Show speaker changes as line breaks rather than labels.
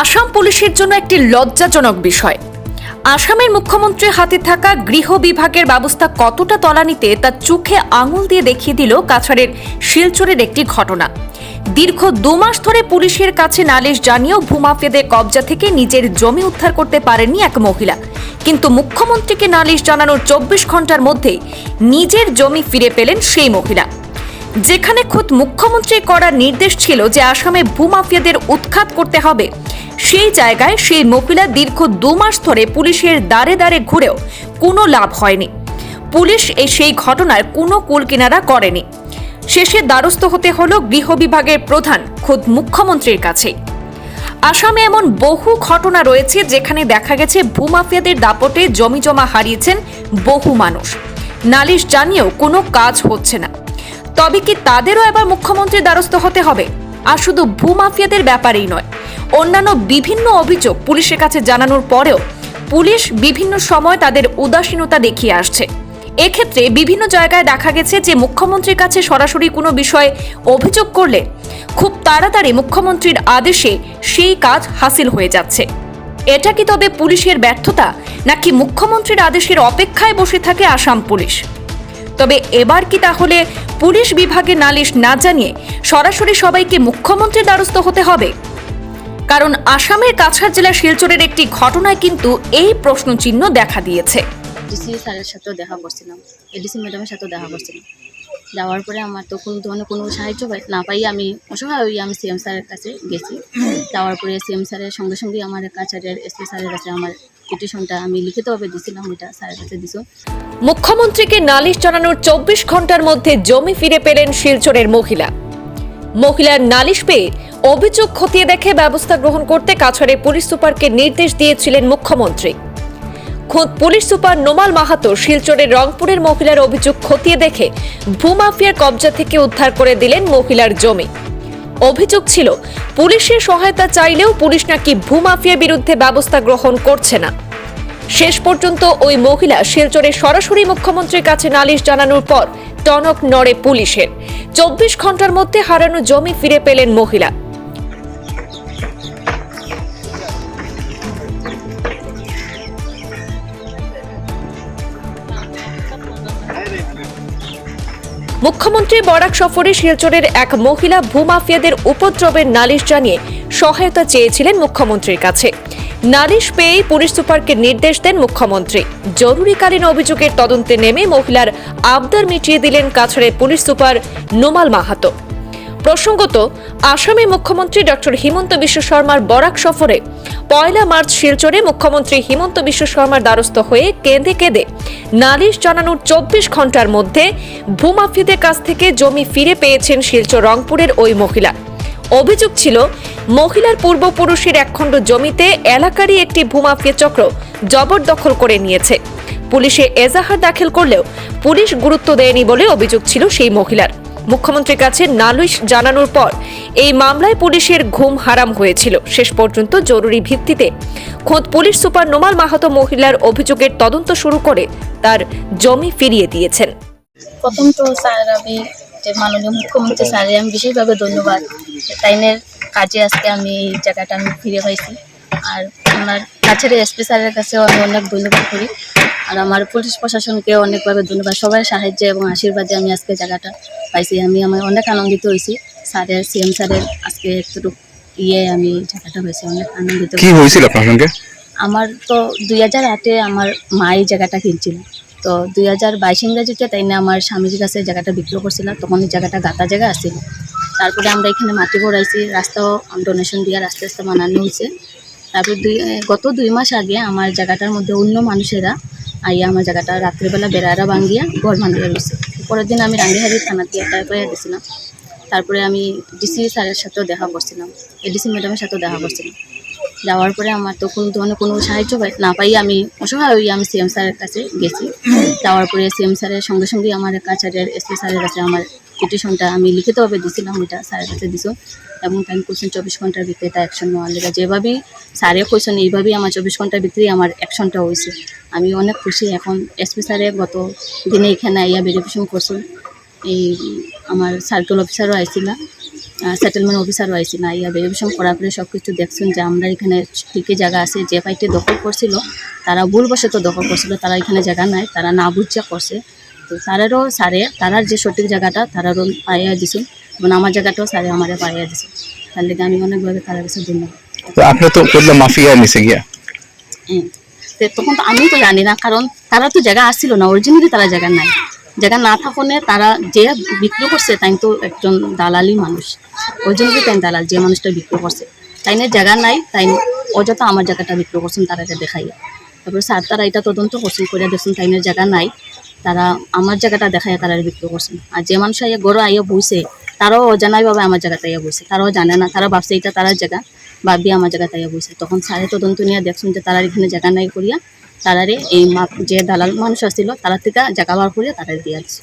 আসাম পুলিশের জন্য একটি লজ্জাজনক বিষয়। আসামের মুখ্যমন্ত্রীর হাতে থাকা গৃহ বিভাগের ব্যবস্থা কতটা তলানিতে তা চোখে আঙুল দিয়ে দেখিয়ে দিল কাছাড়ের শিলচরের একটি ঘটনা। দীর্ঘ দু মাস ধরে পুলিশের কাছে নালিশ জানিয়েও ভূমাফিয়াদের কবজা থেকে নিজের জমি উদ্ধার করতে পারেননি এক মহিলা। কিন্তু মুখ্যমন্ত্রীকে নালিশ জানানোর চব্বিশ ঘণ্টার মধ্যেই নিজের জমি ফিরে পেলেন সেই মহিলা। যেখানে খোদ মুখ্যমন্ত্রী করার নির্দেশ ছিল যে আসামে ভূমাফিয়াদের উৎখাত করতে হবে। সেই জায়গায় সেই মহিলা দীর্ঘ দু মাস ধরে পুলিশের দ্বারে দ্বারে ঘুরেও কোনো লাভ হয়নি। পুলিশ এই সেই ঘটনার কোনো কুল কিনারা করেনি। শেষে দ্বারস্থ হতে হলো গৃহ বিভাগের প্রধান, খোদ মুখ্যমন্ত্রীর কাছেই। আসামে এমন বহু ঘটনা রয়েছে যেখানে দেখা গেছে ভূমাফিয়াদের দাপটে জমি জমা হারিয়েছেন বহু মানুষ। নালিশ জানিয়েও কোনো কাজ হচ্ছে না। তবে কি তাদেরও এবার মুখ্যমন্ত্রীর দ্বারস্থ হতে হবে? আর শুধু ভূমাফিয়াদের ব্যাপারেই নয়, অন্যান্য বিভিন্ন অভিযোগ পুলিশের কাছে জানানোর পরেও পুলিশ বিভিন্ন সময় তাদের উদাসীনতা দেখিয়ে আসছে। এক্ষেত্রে বিভিন্ন জায়গায় দেখা গেছে যে মুখ্যমন্ত্রীর কাছে সরাসরি কোনো বিষয়ে অভিযোগ করলে খুব তাড়াতাড়ি মুখ্যমন্ত্রীর আদেশে সেই কাজ হাসিল হয়ে যাচ্ছে। এটা কি তবে পুলিশের ব্যর্থতা, নাকি মুখ্যমন্ত্রীর আদেশের অপেক্ষায় বসে থাকে আসাম পুলিশ? তবে এবার কি তাহলে পুলিশ বিভাগে নালিশ না জানিয়ে সরাসরি সবাইকে মুখ্যমন্ত্রীর দ্বারস্থ হতে হবে? কারণ আসামের কাছাড় জেলার শিলচরের একটি ঘটনায় কিন্তু এই প্রশ্নচিহ্ন দেখা দিয়েছে।
ডিসি স্যারের সাথেও দেখা করছিলাম। এডিসি ম্যাডামের সাথেও দেখা করছিলাম। যাওয়ার পরে আমার তো কোনো ধরনের কোনো সাহায্য না পাই আমি অসহায় ওই আমি সিএম স্যারের কাছে গেছি। যাওয়ার পরে সিএম স্যারের সঙ্গে সঙ্গে আমার কাছাড়ের এসপি স্যারের কাছে আমার পিটিশনটা আমি লিখিতভাবে দিছিলাম ওইটা স্যারের কাছে দিছো।
মুখ্যমন্ত্রীকে নালিশ জানানোর চব্বিশ ঘণ্টার মধ্যে জমি ফিরে পেলেন শিলচরের মহিলা। মহিলার নালিশ পেয়ে অভিযোগ খতিয়ে দেখে ব্যবস্থা গ্রহণ করতে কাছাড়ে পুলিশ সুপারকে নির্দেশ দিয়েছিলেন মুখ্যমন্ত্রী। খোদ পুলিশ সুপার নোমাল মাহাতো শিলচরের রংপুরের মহিলার অভিযোগ খতিয়ে দেখে ভূমাফিয়ার কবজা থেকে উদ্ধার করে দিলেন মহিলার জমি। অভিযোগ ছিল, পুলিশের সহায়তা চাইলেও পুলিশ নাকি ভূমাফিয়া বিরুদ্ধে ব্যবস্থা গ্রহণ করছে না। শেষ পর্যন্ত ওই মহিলা শিলচরে সরাসরি মুখ্যমন্ত্রীর কাছে নালিশ জানানোর পর টনক নড়ে পুলিশের। চব্বিশ ঘণ্টার মধ্যে হারানো জমি ফিরে পেলেন মহিলা। মুখ্যমন্ত্রী বরাক সফরে শিলচরের এক মহিলা ভূমাফিয়াদের উপদ্রবের নালিশ জানিয়ে সহায়তা চেয়েছিলেন মুখ্যমন্ত্রীর কাছে। নালিশ পেয়েই পুলিশ সুপারকে নির্দেশ দেন মুখ্যমন্ত্রী। জরুরিকালীন অভিযোগের তদন্তে নেমে মহিলার আবদার মিটিয়ে দিলেন কাছাড়ের পুলিশ সুপার নোমাল মাহাতো। প্রসঙ্গত আসামের মুখ্যমন্ত্রী ডক্টর হিমন্ত বিশ্ব শর্মার বরাক সফরে পয়লা মার্চ শিলচরে মুখ্যমন্ত্রী হিমন্ত বিশ্ব শর্মার দ্বারস্থ হয়ে কেঁদে কেঁদে নালিশ জানানোর চব্বিশ ঘণ্টার মধ্যে ভূমাফিয়াদের কাছ থেকে জমি ফিরে পেয়েছেন শিলচর রংপুরের ওই মহিলা। অভিযোগ ছিল, মহিলার পূর্বপুরুষের একখণ্ড জমিতে এলাকারই একটি ভূমাফিয়া চক্র জবরদখল করে নিয়েছে। পুলিশে এজাহার দাখিল করলেও পুলিশ গুরুত্ব দেয়নি বলে অভিযোগ ছিল সেই মহিলার। মুখ্যমন্ত্রীর কাছে নালিশ জানানোর পর এই মামলায় পুলিশের ঘুম হারাম হয়েছিল। শেষ পর্যন্ত জরুরি ভিত্তিতে খোদ পুলিশ সুপার নোমাল মাহাতো মহিলার অভিযোগের তদন্ত শুরু করে তার জমি ফিরিয়ে দিয়েছেন।
প্রথম তো স্যার আমি যে মাননীয় মুখ্যমন্ত্রী স্যারে, আমি বিশেষভাবে ধন্যবাদ। তাইনের কাজে আজকে আমি এই জায়গাটা আমি ফিরে পাইছি। আর আমার কাছের এসপি স্যারের কাছেও আমি অনেক ধন্যবাদ করি। আর আমার পুলিশ প্রশাসনকে অনেকভাবে ধন্যবাদ সবাই সাহায্যে এবং আশীর্বাদে আমি আজকে জায়গাটা পাইছি। আমি আমার অনেক আনন্দিত হয়েছি। স্যারের সিএম স্যারের আজকে একটু ইয়ে আমি জায়গাটা হয়েছি অনেক আনন্দিত
কি হয়েছিল আপনার সঙ্গে?
আমার তো দুই হাজার আটে আমার মা এই জায়গাটা কিনছিল। তো দুই হাজার বাইশ ইংরাজিতে তাই না আমার স্বামীর কাছে জায়গাটা বিক্রি করছিল তখন এই জায়গাটা গাতা জায়গা আসছিল তারপরে আমরা এখানে মাটি ভরাইছি রাস্তাও ডোনেশন দিয়ে আস্তে আস্তে বানানো হয়েছে। তারপর দুই গত দুই মাস আগে আমার জায়গাটার মধ্যে অন্য মানুষেরা আইয়া আমার জায়গাটা রাত্রিবেলা বেড়ারা ভাঙ্গিয়া ঘর ভাঙ্গিয়া রয়েছে পরের দিন আমি রাঙ্গিহারি থানাতে একটা করে গেছিলাম। তারপরে আমি ডিসি স্যারের সাথেও দেখা করছিলাম। এডিসি ম্যাডামের সাথেও দেখা করছিলাম। যাওয়ার পরে আমার তো কোনো ধরনের কোনো সাহায্য না পাই আমি অসহায় হয়ে আমি সিএম স্যারের কাছে গেছি। যাওয়ার পরে সিএম স্যারের সঙ্গে সঙ্গে আমার কাছাড়ের এসপি স্যারের কাছে আমার পিটিশনটা আমি লিখিতভাবে দিছিলাম ওইটা স্যারের কাছে দিছো। এবং তাই কোশ্চেন চব্বিশ ঘণ্টার ভিতরে এটা অ্যাকশন নেওয়ার লেগে। যেভাবেই স্যারে কোশ্চেন এইভাবেই আমার চব্বিশ ঘণ্টার ভিতরেই আমার অ্যাকশনটা হয়েছে আমি অনেক খুশি এখন। এসপি স্যারে গত দিনে এখানে আইয়া ভেরিফিকেশন করছেন এই আমার সার্কেল অফিসারও আইছিল সেটেলমেন্ট অফিসারও না ইয়া ভেরিফিকেশন করার পরে সব কিছু দেখছেন যে আমরা এখানে ঠিকই জায়গা আছে। যে পাইটে দখল করছিল, তারা ভুলবশত দখল করছিল, তারা এখানে জায়গা নাই, তারা না বুঝিয়া করছে। তো তারারও স্যারে তারার যে সঠিক জায়গাটা তারারও পাইয়া দিছেন এবং আমার জায়গাটাও স্যারে আমারে পাইয়া দিছে। তার লেগে আমি অনেকভাবে তার কাছে ধন্যবাদ।
আপনি তো মাফিয়া গিয়া।
তখন তো আমি তো জানি না কারণ তারা তো জায়গা আসছিল না অরিজিনালি তারা জায়গা নাই। জায়গা না থাকনে তারা যে বিক্রি করছে তাই তো একজন দালালি মানুষ। অরিজিনালি তাই দালাল যে মানুষটা বিক্রি করছে। তাই না জায়গা নাই তাই অযথা আমার জায়গাটা বিক্রি করছেন তারা এটা দেখাইয়া। তারপরে স্যার তারা এটা তদন্ত করছেন করে দেখছেন তাই না জায়গা নাই। তারা আমার জায়গাটা দেখাইয়া তারা বিক্রি করছেন আর যে মানুষ আইয়া গরু আইয়া বুঝছে তারাও অজানাই ভাবে আমার জায়গাতে আইয়া বুঝছে তারাও জানে না, তারা ভাবছে এটা তারার জায়গা, ভাবি আমার জায়গাতে আইয়া বইছে। তখন সারে তদন্ত নিয়ে দেখছেন যে তারা এখানে জায়গা নাই করিয়া তারারে এই যে দালাল মানুষ আসছিল, তারা থেকে জায়গা বার করিয়া তারা দিয়ে দিচ্ছে